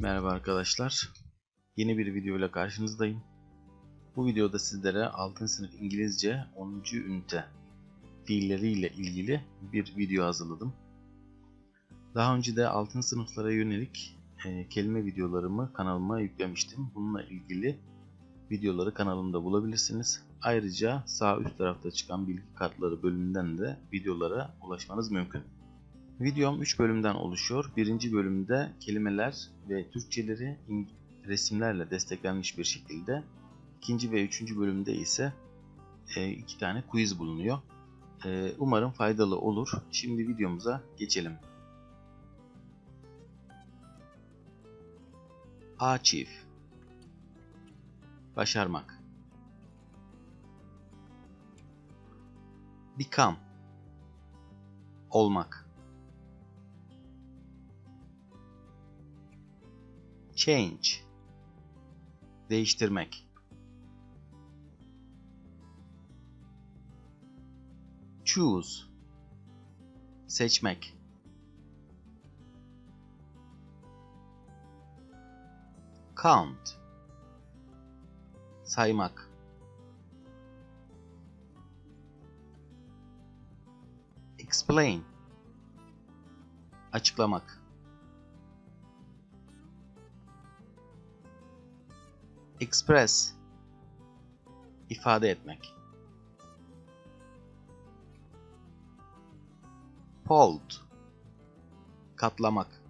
Merhaba arkadaşlar. Yeni bir video ile karşınızdayım. Bu videoda sizlere 6. sınıf İngilizce 10. ünite fiilleriyle ilgili bir video hazırladım. Daha önce de 6. sınıflara yönelik e, kelime videolarımı kanalıma yüklemiştim. Bununla ilgili videoları kanalımda bulabilirsiniz. Ayrıca sağ üst tarafta çıkan bilgi kartları bölümünden de videolara ulaşmanız mümkün. Videom 3 bölümden oluşuyor. Birinci bölümde kelimeler ve Türkçeleri resimlerle desteklenmiş bir şekilde. İkinci ve üçüncü bölümde ise e, iki tane quiz bulunuyor. E, umarım faydalı olur. Şimdi videomuza geçelim. Achieve Başarmak Become Olmak Change. Değiştirmek. Choose. Seçmek. Count. Saymak. Explain. Açıklamak Express ifade etmek. Fold katlamak.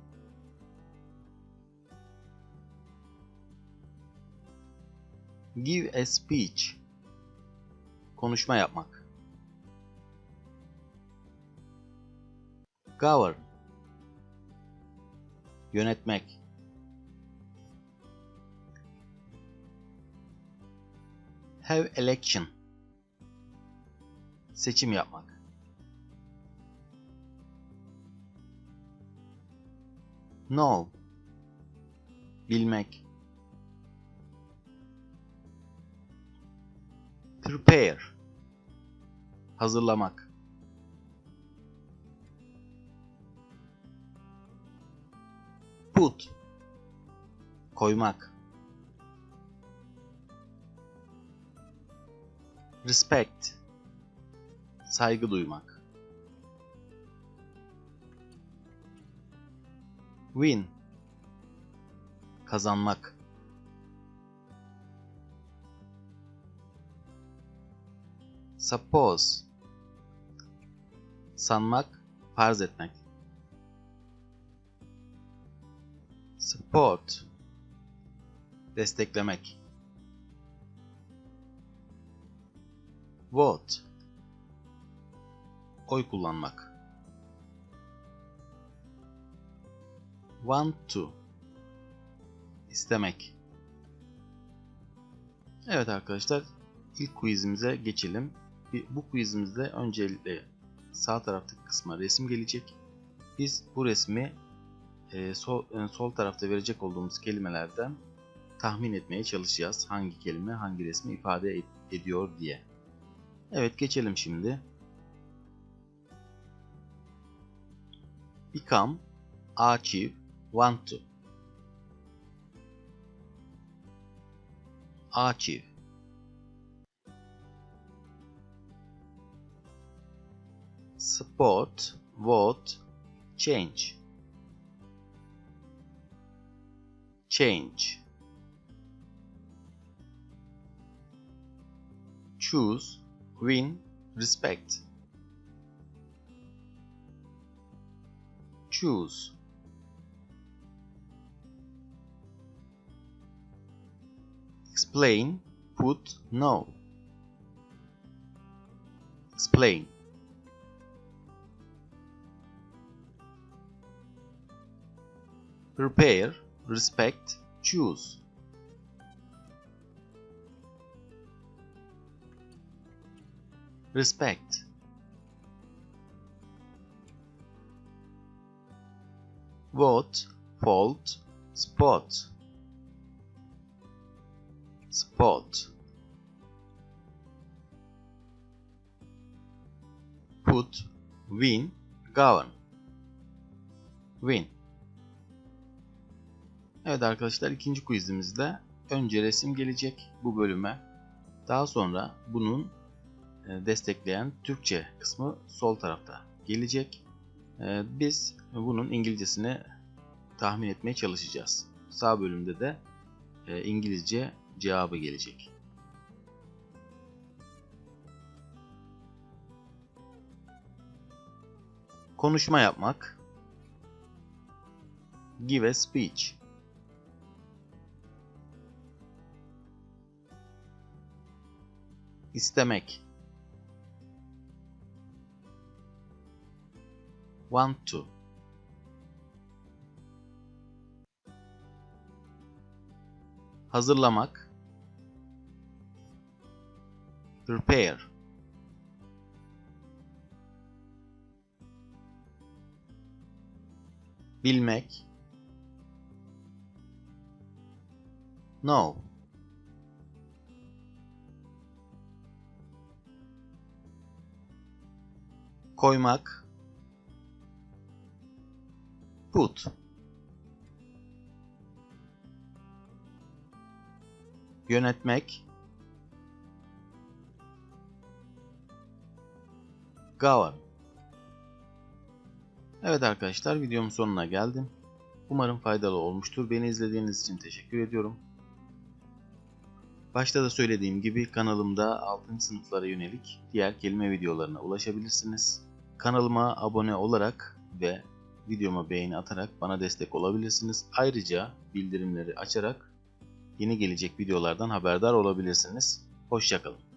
Give a speech konuşma yapmak. Govern yönetmek. Have election. Seçim yapmak. Know. Bilmek. Prepare. Hazırlamak. Put. Koymak. Respect. Saygı duymak. Win. Kazanmak. Suppose. Sanmak, farz etmek. Support. Desteklemek. Vote Oy kullanmak Want to istemek Evet arkadaşlar ilk quizimize geçelim. Bu quizimizde öncelikle sağ taraftaki kısma resim gelecek. Biz bu resmi e, e, sol tarafta verecek olduğumuz kelimelerden tahmin etmeye çalışacağız. Hangi kelime hangi resmi ifade ediyor diye. Evet geçelim şimdi. Become, achieve, want to. Achieve. Support, vote, change. Change. Choose, win, respect. Choose. Explain, put, no. Explain. Prepare, respect, choose. Respect. Vote, fold, spot. Spot. Put, win, govern. Win. Evet arkadaşlar ikinci quizimizde önce resim gelecek bu bölüme. Daha sonra bunun destekleyen Türkçe kısmı sol tarafta gelecek. E, Biz bunun İngilizcesini tahmin etmeye çalışacağız. Sağ bölümde de e, İngilizce cevabı gelecek. Konuşma yapmak. Give a speech. İstemek. Want to. Hazırlamak. Prepare. Bilmek. Know. Koymak. Put. Yönetmek. Govern. Evet arkadaşlar videomun sonuna geldim. Umarım faydalı olmuştur. Beni izlediğiniz için teşekkür ediyorum. Başta da söylediğim gibi kanalımda 6. sınıflara yönelik diğer kelime videolarına ulaşabilirsiniz. Kanalıma abone olarak ve videoma beğeni atarak bana destek olabilirsiniz. Ayrıca bildirimleri açarak yeni gelecek videolardan haberdar olabilirsiniz. Hoşçakalın.